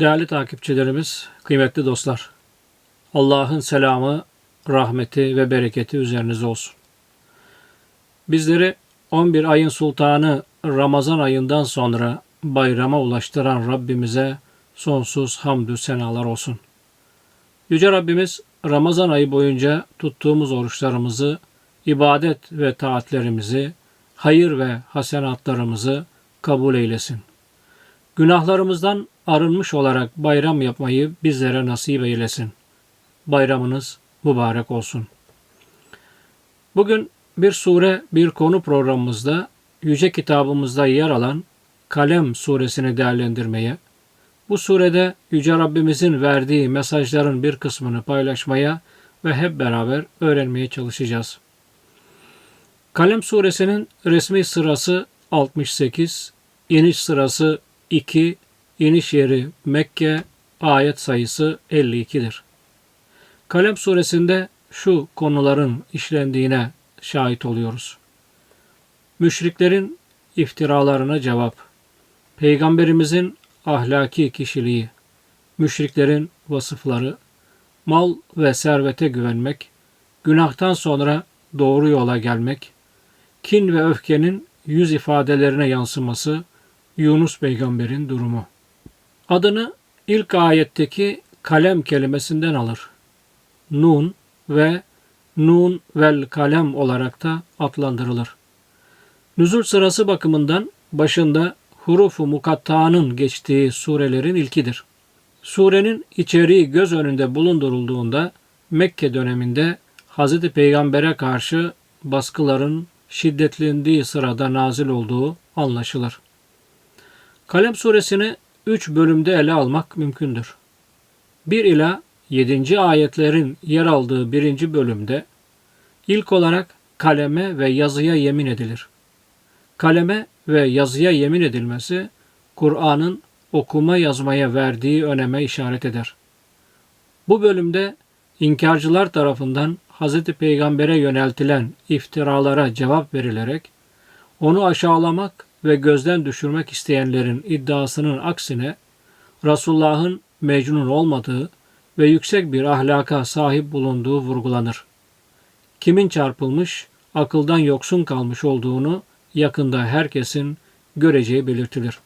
Değerli takipçilerimiz, kıymetli dostlar. Allah'ın selamı, rahmeti ve bereketi üzerinize olsun. Bizleri 11 ayın sultanı Ramazan ayından sonra bayrama ulaştıran Rabbimize sonsuz hamdü senalar olsun. Yüce Rabbimiz Ramazan ayı boyunca tuttuğumuz oruçlarımızı, ibadet ve taatlerimizi, hayır ve hasenatlarımızı kabul eylesin. Günahlarımızdan arınmış olarak bayram yapmayı bizlere nasip eylesin. Bayramınız mübarek olsun. Bugün bir sure, bir konu programımızda Yüce Kitabımızda yer alan Kalem suresini değerlendirmeye, bu surede Yüce Rabbimizin verdiği mesajların bir kısmını paylaşmaya ve hep beraber öğrenmeye çalışacağız. Kalem suresinin resmi sırası 68, iniş sırası 2, iniş yeri Mekke, ayet sayısı 52'dir. Kalem suresinde şu konuların işlendiğine şahit oluyoruz. Müşriklerin iftiralarına cevap, Peygamberimizin ahlaki kişiliği, müşriklerin vasıfları, mal ve servete güvenmek, günahtan sonra doğru yola gelmek, kin ve öfkenin yüz ifadelerine yansıması, Yunus peygamberin durumu. Adını ilk ayetteki kalem kelimesinden alır. Nun ve Nun vel kalem olarak da adlandırılır. Nüzul sırası bakımından başında hurufu mukatta'nın geçtiği surelerin ilkidir. Surenin içeriği göz önünde bulundurulduğunda Mekke döneminde Hz. Peygamber'e karşı baskıların şiddetlendiği sırada nazil olduğu anlaşılır. Kalem suresini üç bölümde ele almak mümkündür. 1 ila 7. ayetlerin yer aldığı birinci bölümde ilk olarak kaleme ve yazıya yemin edilir. Kaleme ve yazıya yemin edilmesi Kur'an'ın okuma yazmaya verdiği öneme işaret eder. Bu bölümde inkarcılar tarafından Hz. Peygamber'e yöneltilen iftiralara cevap verilerek onu aşağılamak ve gözden düşürmek isteyenlerin iddiasının aksine Resulullah'ın mecnun olmadığı ve yüksek bir ahlaka sahip bulunduğu vurgulanır. Kimin çarpılmış, akıldan yoksun kalmış olduğunu yakında herkesin göreceği belirtilir.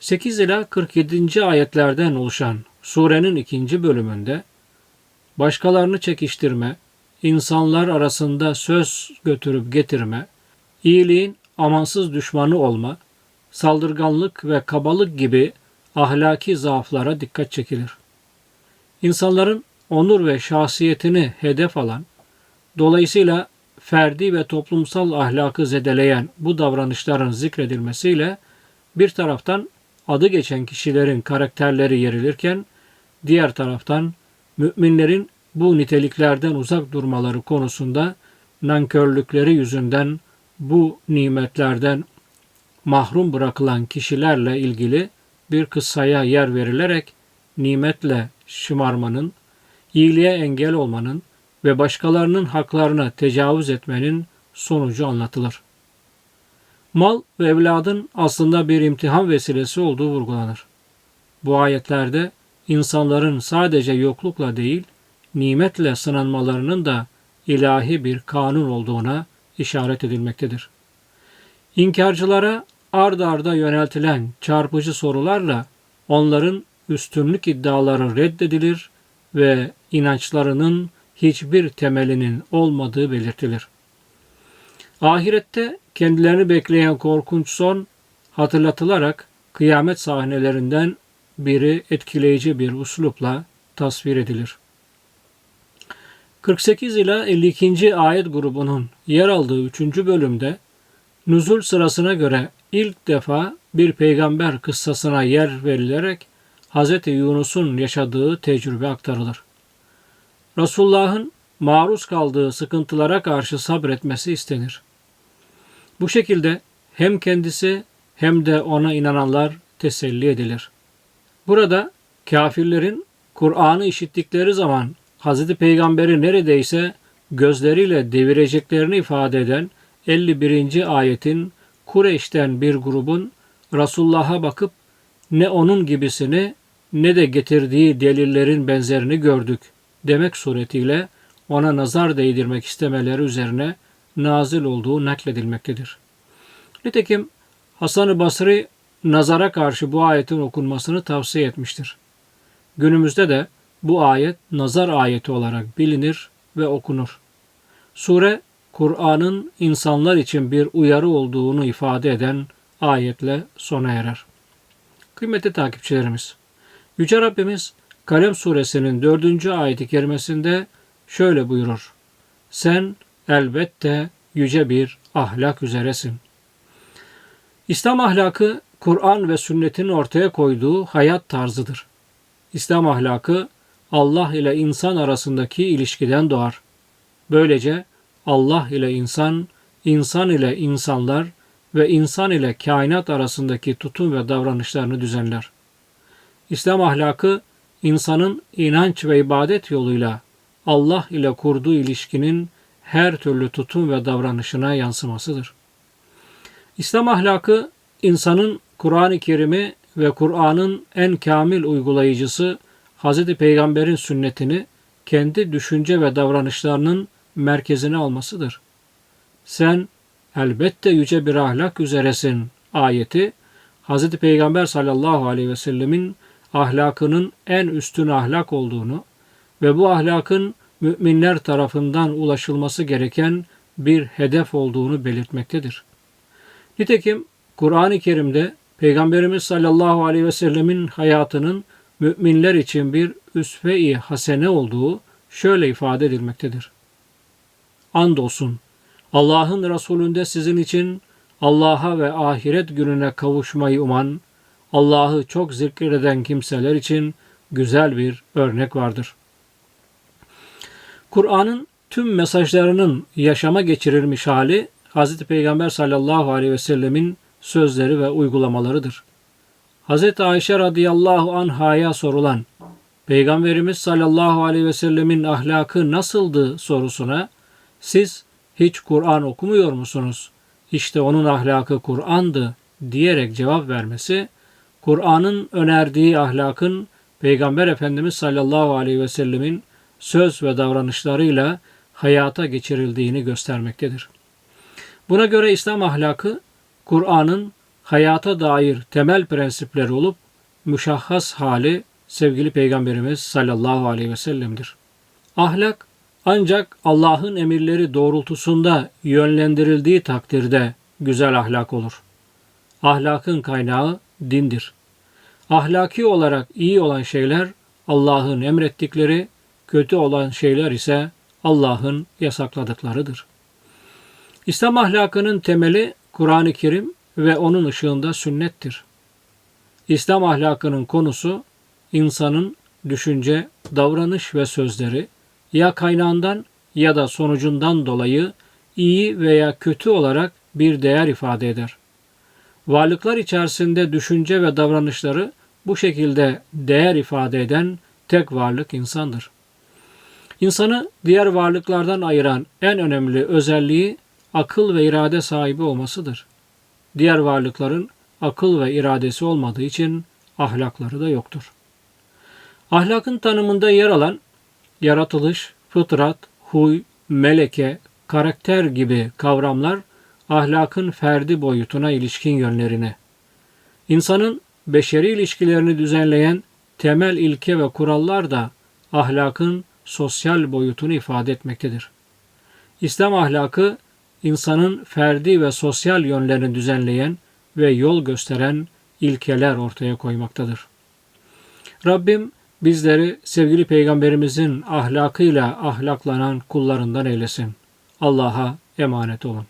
8 ila 47. ayetlerden oluşan surenin ikinci bölümünde başkalarını çekiştirme, insanlar arasında söz götürüp getirme, iyiliğin amansız düşmanı olma, saldırganlık ve kabalık gibi ahlaki zaaflara dikkat çekilir. İnsanların onur ve şahsiyetini hedef alan, dolayısıyla ferdi ve toplumsal ahlakı zedeleyen bu davranışların zikredilmesiyle bir taraftan adı geçen kişilerin karakterleri yerilirken diğer taraftan müminlerin bu niteliklerden uzak durmaları konusunda nankörlükleri yüzünden bu nimetlerden mahrum bırakılan kişilerle ilgili bir kıssaya yer verilerek nimetle şımarmanın, iyiliğe engel olmanın ve başkalarının haklarına tecavüz etmenin sonucu anlatılır. Mal ve evladın aslında bir imtihan vesilesi olduğu vurgulanır. Bu ayetlerde insanların sadece yoklukla değil, nimetle sınanmalarının da ilahi bir kanun olduğuna işaret edilmektedir. İnkarcılara ard arda yöneltilen çarpıcı sorularla onların üstünlük iddiaları reddedilir ve inançlarının hiçbir temelinin olmadığı belirtilir. Ahirette kendilerini bekleyen korkunç son hatırlatılarak kıyamet sahnelerinden biri etkileyici bir uslupla tasvir edilir. 48 ila 52. ayet grubunun yer aldığı 3. bölümde nüzul sırasına göre ilk defa bir peygamber kıssasına yer verilerek Hz. Yunus'un yaşadığı tecrübe aktarılır. Resulullah'ın maruz kaldığı sıkıntılara karşı sabretmesi istenir. Bu şekilde hem kendisi hem de ona inananlar teselli edilir. Burada kafirlerin Kur'an'ı işittikleri zaman Hz. Peygamber'i neredeyse gözleriyle devireceklerini ifade eden 51. ayetin Kureyş'ten bir grubun Resulullah'a bakıp ne onun gibisini ne de getirdiği delillerin benzerini gördük demek suretiyle ona nazar değdirmek istemeleri üzerine nazil olduğu nakledilmektedir. Nitekim Hasan-ı Basri nazara karşı bu ayetin okunmasını tavsiye etmiştir. Günümüzde de bu ayet nazar ayeti olarak bilinir ve okunur. Sure, Kur'an'ın insanlar için bir uyarı olduğunu ifade eden ayetle sona erer. Kıymetli takipçilerimiz, Yüce Rabbimiz Kalem suresinin dördüncü ayeti kerimesinde şöyle buyurur. Sen elbette yüce bir ahlak üzeresin. İslam ahlakı Kur'an ve sünnetin ortaya koyduğu hayat tarzıdır. İslam ahlakı Allah ile insan arasındaki ilişkiden doğar. Böylece Allah ile insan, insan ile insanlar ve insan ile kainat arasındaki tutum ve davranışlarını düzenler. İslam ahlakı insanın inanç ve ibadet yoluyla Allah ile kurduğu ilişkinin her türlü tutum ve davranışına yansımasıdır. İslam ahlakı insanın Kur'an-ı Kerim'i ve Kur'an'ın en kamil uygulayıcısı Hz. Peygamber'in sünnetini kendi düşünce ve davranışlarının merkezine almasıdır. Sen elbette yüce bir ahlak üzeresin ayeti Hz. Peygamber sallallahu aleyhi ve sellemin ahlakının en üstün ahlak olduğunu ve bu ahlakın müminler tarafından ulaşılması gereken bir hedef olduğunu belirtmektedir. Nitekim Kur'an-ı Kerim'de Peygamberimiz sallallahu aleyhi ve sellemin hayatının müminler için bir üsve-i hasene olduğu şöyle ifade edilmektedir. Andolsun Allah'ın Resulünde sizin için Allah'a ve ahiret gününe kavuşmayı uman, Allah'ı çok zikreden kimseler için güzel bir örnek vardır. Kur'an'ın tüm mesajlarının yaşama geçirilmiş hali Hz. Peygamber sallallahu aleyhi ve sellemin sözleri ve uygulamalarıdır. Hz. Ayşe radıyallahu anhaya sorulan Peygamberimiz sallallahu aleyhi ve sellemin ahlakı nasıldı sorusuna siz hiç Kur'an okumuyor musunuz? İşte onun ahlakı Kur'an'dı diyerek cevap vermesi Kur'an'ın önerdiği ahlakın Peygamber Efendimiz sallallahu aleyhi ve sellemin söz ve davranışlarıyla hayata geçirildiğini göstermektedir. Buna göre İslam ahlakı Kur'an'ın hayata dair temel prensipleri olup müşahhas hali sevgili Peygamberimiz sallallahu aleyhi ve sellem'dir. Ahlak ancak Allah'ın emirleri doğrultusunda yönlendirildiği takdirde güzel ahlak olur. Ahlakın kaynağı dindir. Ahlaki olarak iyi olan şeyler Allah'ın emrettikleri, kötü olan şeyler ise Allah'ın yasakladıklarıdır. İslam ahlakının temeli Kur'an-ı Kerim ve onun ışığında sünnettir. İslam ahlakının konusu insanın düşünce, davranış ve sözleri ya kaynağından ya da sonucundan dolayı iyi veya kötü olarak bir değer ifade eder. Varlıklar içerisinde düşünce ve davranışları bu şekilde değer ifade eden tek varlık insandır. İnsanı diğer varlıklardan ayıran en önemli özelliği akıl ve irade sahibi olmasıdır. Diğer varlıkların akıl ve iradesi olmadığı için ahlakları da yoktur. Ahlakın tanımında yer alan yaratılış, fıtrat, huy, meleke, karakter gibi kavramlar ahlakın ferdi boyutuna ilişkin yönlerini, insanın beşeri ilişkilerini düzenleyen temel ilke ve kurallar da ahlakın sosyal boyutunu ifade etmektedir. İslam ahlakı insanın ferdi ve sosyal yönlerini düzenleyen ve yol gösteren ilkeler ortaya koymaktadır. Rabbim bizleri sevgili peygamberimizin ahlakıyla ahlaklanan kullarından eylesin. Allah'a emanet olun.